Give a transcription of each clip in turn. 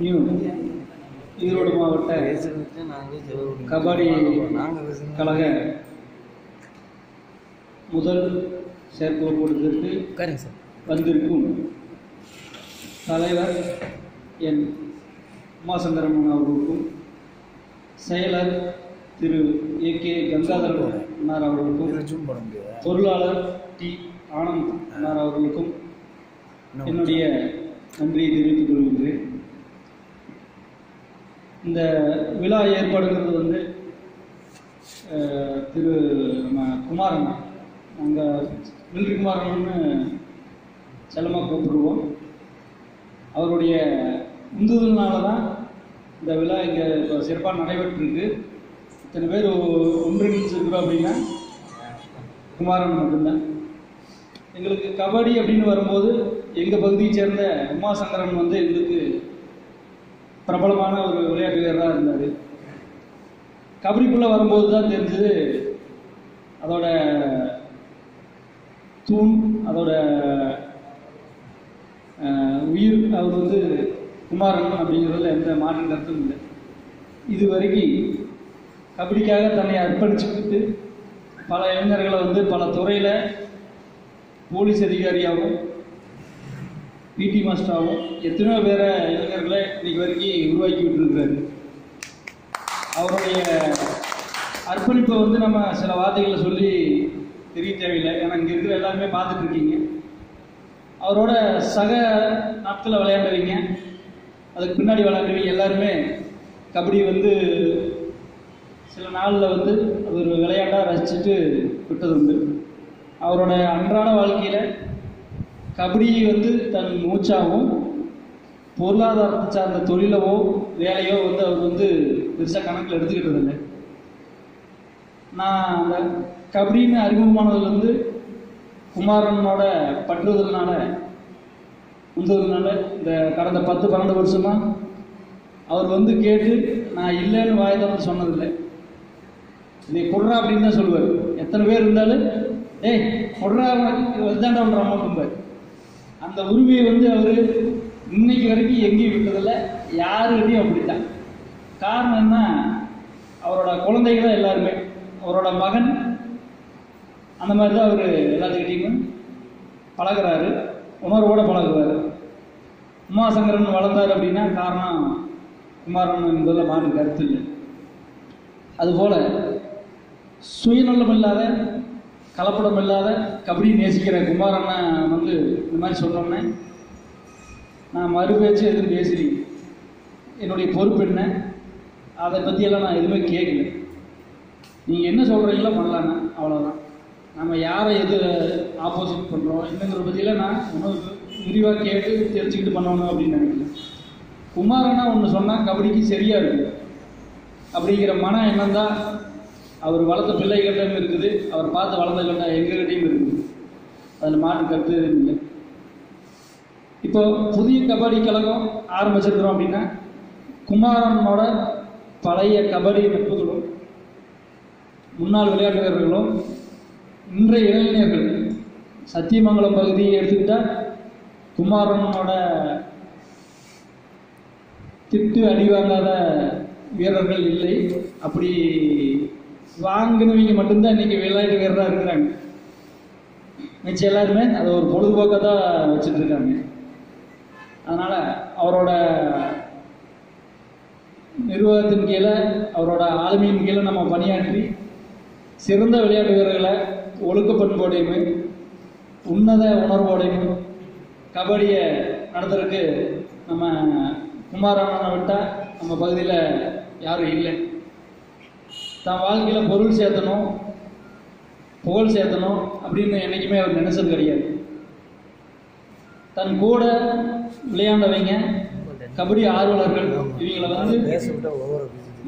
New Erode மாவட்ட கபடி கழக முதல் செயற்குழு கூட்டத்திற்கு உட்காருங்க சார் வந்திருக்கும் தலைவர் என் உமாசங்கரன் அவர்களுக்கும் செயலர் திரு ஏ கே கங்காதரன் அவர்களுக்கும் பொருளாளர் டி ஆனந்த் அவர்களுக்கும் என்னுடைய நன்றியை தெரிவித்துக் கொள்கின்றேன். இந்த விழா ஏற்பாடுங்கிறது வந்து திரு நம்ம குமாரன். நாங்கள் மில்ட்ரி குமாரன்னு செல்லமாக கூப்பிடுவோம். அவருடைய உந்துதல்னால தான் இந்த விழா இங்கே இப்போ சிறப்பாக நடைபெற்றிருக்கு. இத்தனை பேர் ஒன்றிணைச்சிருக்கிறோம் அப்படின்னா குமாரன் மட்டும்தான். எங்களுக்கு கபடி அப்படின்னு வரும்போது எங்கள் பகுதியை சேர்ந்த உமாசங்கரன் வந்து எங்களுக்கு பிரபலமான ஒரு விளையாட்டு வீரராக இருந்தார். கபடிக்குள்ளே வரும்போது தான் தெரிஞ்சது அதோட தூண் அதோட உயிர் அவர் வந்து குமாரன் அப்படிங்கிறதுல எந்த மாற்று கருத்தும் இல்லை. இது வரைக்கும் கபடிக்காக தன்னை அர்ப்பணிச்சுக்கிட்டு பல இளைஞர்களை வந்து பல துறையில் போலீஸ் அதிகாரியாகவும் பிடி மாஸ்டராகவும் எத்தனையோ பேரை இளைஞர்களை இன்னைக்கு வரைக்கும் உருவாக்கி விட்டுருக்கிறாரு அவருடைய அர்ப்பணிப்பை வந்து நம்ம சில வார்த்தைகளை சொல்லி தெரிய தேவையில்லை. ஏன்னா இங்கே இருக்கிற எல்லாருமே பார்த்துட்ருக்கீங்க அவரோட சக நாட்களில் விளையாண்டவங்க அதுக்கு பின்னாடி விளையாண்டவங்க எல்லாருமே. கபடி வந்து சில நாளில் வந்து அது ஒரு விளையாட்டாக ரசிச்சுட்டு விட்டது உண்டு அவரோட அன்றாட வாழ்க்கையில் கபடி வந்து தன் மூச்சாகவும் பொருளாதாரத்தை சார்ந்த தொழிலவோ வேலையோ வந்து அவர் வந்து பெருசாக கணக்கில் எடுத்துக்கிட்டதில்லை. நான் அந்த கபடின்னு அறிமுகமானதுலேருந்து குமாரனோட பற்றுதல்னால உந்ததுனால இந்த கடந்த பத்து பன்னெண்டு வருஷமா அவர் வந்து கேட்டு நான் இல்லைன்னு வாய் திறந்து சொன்னதில்லை. இதை கொடுறா அப்படின்னு தான் சொல்லுவார். எத்தனை பேர் இருந்தாலும் ஏய் கொடுறா அம்மா அமௌண்ட் அந்த உரிமையை வந்து அவர் இன்னைக்கு வரைக்கும் எங்கேயும் விட்டதில்லை யாருக்கிட்டையும் அப்படித்தான். காரணம் என்ன? அவரோட குழந்தைகள் தான் எல்லாருமே. அவரோட மகன் அந்த மாதிரி தான் அவர் எல்லாத்துக்கிட்டையும் பழகுறாரு. உணர்வோட பழகுவார். உமாசங்கரன் வளர்ந்தார் அப்படின்னா காரணம் குமாரன் என்பதில் மாறு கருத்து இல்லை. அதுபோல் சுயநலம் இல்லாத கலப்படம் இல்லாத கபடி நேசிக்கிற குமாரண்ணா வந்து இந்த மாதிரி சொன்னோன்னே நான் மறுபேச்சு எதுவும் பேசுறீங்க என்னுடைய பொறுப்பு என்ன? அதை பற்றியெல்லாம் நான் எதுவுமே கேட்கல. நீங்கள் என்ன சொல்கிறீங்களோ பண்ணலாண்ணா அவ்வளோதான் நம்ம யாரை எது ஆப்போசிட் பண்ணுறோம் என்னங்கிற பற்றியெல்லாம் நான் இன்னும் விரிவாக கேட்டு தெரிஞ்சுக்கிட்டு பண்ணணும் அப்படின்னு நினைக்கிறேன். குமாரனா ஒன்று சொன்னால் கபடிக்கு சரியாக இருக்குது அப்படிங்கிற மன எண்ணம் தான் அவர் வளர்த்த பிள்ளைகள்டையும் இருக்குது. அவர் பார்த்து வளர்ந்தகிட்ட எங்ககிட்டையும் இருக்குது. அதில் மாற்று கருத்து இல்லை. இப்போ புதிய கபடி கழகம் ஆரம்பிச்சிருக்கிறோம் அப்படின்னா குமாரனோட பழைய கபடி நட்புகளும் முன்னாள் விளையாட்டு வீரர்களும் இன்றைய இளைஞர்கள் சத்தியமங்கலம் பகுதியை எடுத்துக்கிட்டால் குமாரனோட திட்டு அடிவாங்காத வீரர்கள் இல்லை. அப்படி வாங்கினவங்க மட்டும்தான் இன்னைக்கு விளையாட்டு வீரராக இருக்கிறாங்க. மிச்சம் எல்லாருமே அதை ஒரு பொழுதுபோக்காக தான் வச்சுட்ருக்காங்க அதனால் அவரோட நிர்வாகத்தின் கீழே அவரோட ஆளுமையின் கீழே நம்ம பணியாற்றி சிறந்த விளையாட்டு வீரர்களை ஒழுக்க பண்போடையும் உன்னத உணர்வோடையும் கபடியை நடத்துறதுக்கு நம்ம குமாரண்ணனை விட்டால் நம்ம பகுதியில் யாரும் இல்லை. தான் வாழ்க்கையில் பொருள் சேர்த்தணும் புகழ் சேர்த்தணும் அப்படின்னு என்றைக்குமே அவர் நினைச்சது கிடையாது. தன் கூட விளையாண்டவங்க கபடி ஆர்வலர்கள் இவங்களை வந்து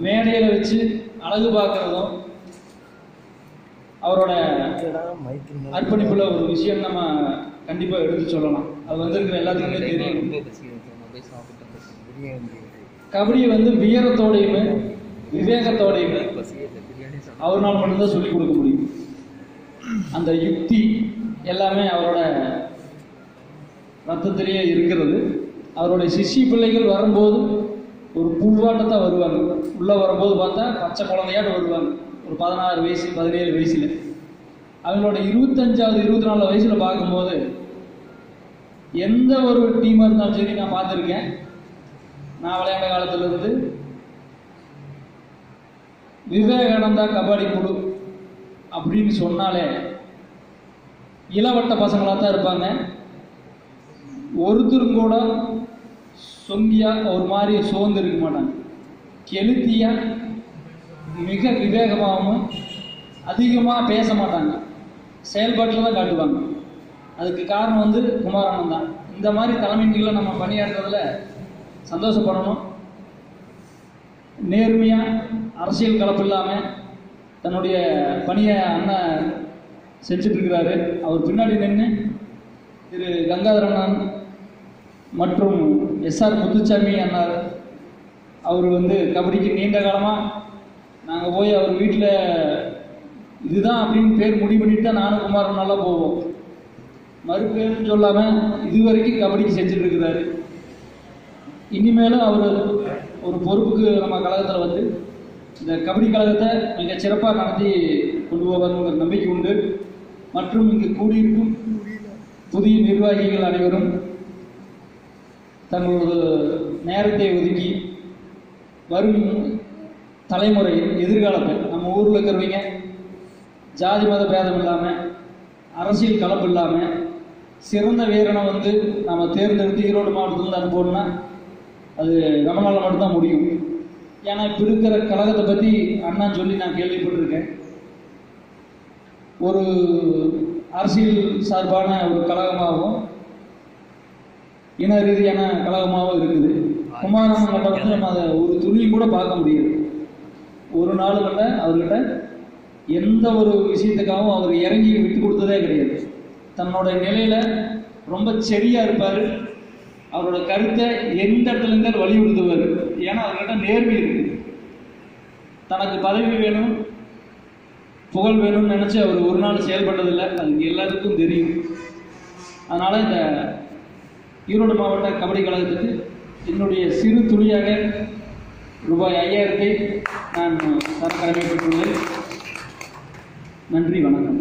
மேடையில் வச்சு அழகு பார்க்குறதும் அவரோட மைக்கு அர்ப்பணிப்புள்ள ஒரு விஷயம் நம்ம கண்டிப்பாக எடுத்து சொல்லலாம். அது வந்திருக்கிற எல்லாத்துக்குமே தெரியும். கபடியை வந்து வீரத்தோடையுமே விவேகத்தோடையுமே அவர்னால் மட்டும்தான் சொல்லிக் கொடுக்க முடியும். அந்த யுக்தி எல்லாமே அவரோட ரத்தத்திலேயே இருக்கிறது. அவருடைய சிஷ்ய பிள்ளைகள் வரும்போது ஒரு பூவாட்டத்தான் வருவாங்க. உள்ளே வரும்போது பார்த்தா பச்சை குழந்தையாட்ட வருவாங்க. ஒரு பதினாறு வயசு பதினேழு வயசில். அவங்களோட இருபத்தஞ்சாவது இருபத்தி நாலு வயசில் பார்க்கும்போது எந்த ஒரு டீமாக இருந்தாலும் சரி நான் பார்த்துருக்கேன். நான் விளையாண்ட காலத்திலிருந்து விவேகானந்தா கபடி குழு அப்படின்னு சொன்னாலே இளவட்ட பசங்களாக தான் இருப்பாங்க. ஒருத்தரும் கூட சொங்கியாக ஒரு மாதிரி சோர்ந்து இருக்க மாட்டாங்க. கெளுத்தியாக மிக விவேகமாகவும் அதிகமாக பேச மாட்டாங்க. செயல்பாட்டில் தான் காட்டுவாங்க. அதுக்கு காரணம் வந்து குமாரண்ணன் தான். இந்த மாதிரி தலைமைகளை நம்ம பணியாற்றுறதுல சந்தோஷப்படணும். நேர்மையாக அரசியல் கலப்பு இல்லாமல் தன்னுடைய பணியை அண்ணன் செஞ்சுட்டு இருக்கிறாரு. அவர் பின்னாடி நின்று திரு கங்காதரன் அண்ணன் மற்றும் எஸ்ஆர் முத்துச்சாமி அண்ணார் அவர் வந்து கபடிக்கு நீண்ட காலமாக நாங்கள் போய் அவர் வீட்டில் இதுதான் அப்படின்னு பேர் முடிவு பண்ணிட்டு தான் நானும் குமாரன் நல்லா போவோம். மறுபேர்னு சொல்லாமல் இது வரைக்கும் கபடிக்கு செஞ்சுட்டு இருக்கிறாரு இனிமேலும் அவர் ஒரு பொறுப்புக்கு நம்ம கழகத்தில் வந்து இந்த கபடி கழகத்தை மிக சிறப்பாக நடத்தி கொண்டு போவாருங்கிற நம்பிக்கை உண்டு. மற்றும் இங்கு கூடியிருக்கும் புதிய நிர்வாகிகள் அனைவரும் தங்களது நேரத்தை ஒதுக்கி வரும் தலைமுறை எதிர்காலத்தில் நம்ம ஊரில் இருக்கிறவங்க ஜாதி மத பேதம் இல்லாமல் அரசியல் கலப்பு இல்லாமல் சிறந்த வீரனை வந்து நம்ம தேர்ந்தெடுத்து ஈரோடு மாவட்டத்தில் அனுப்பணும்னா அது நம்மளால் மட்டும்தான் முடியும். ஏன்னா இப்போ இருக்கிற கழகத்தை பற்றி அண்ணா சொல்லி நான் கேள்விப்பட்டிருக்கேன். ஒரு அரசியல் சார்பான ஒரு கழகமாகவும் இன ரீதியான கழகமாகவும் இருக்குது. குமாரன் கிட்ட வந்து நம்ம அதை ஒரு துளி கூட பார்க்க முடியாது. ஒரு நாள் கண்ட அவர்கிட்ட எந்த ஒரு விஷயத்துக்காகவும் அவர் இறங்கி விட்டு கொடுத்ததே கிடையாது. தன்னோட நிலையில ரொம்ப செடியாக இருப்பார். அவரோட கருத்தை எந்த இடத்துல இருந்தாலும் வலியுறுத்துவார்? ஏன்னா அவர்கிட்ட நேர்மை இருக்கு. தனக்கு பதவி வேணும் புகழ் வேணும்னு நினச்சி அவர் ஒரு நாள் செயல்பட்டதில்லை. அது எல்லாத்துக்கும் தெரியும். அதனால் இந்த ஈரோடு மாவட்ட கபடி கழகத்துக்கு என்னுடைய சிறு துளியாக ரூபாய் ஐயாயிரத்தை நான் தர கடமைப்பட்டுள்ளேன் நன்றி வணக்கம்.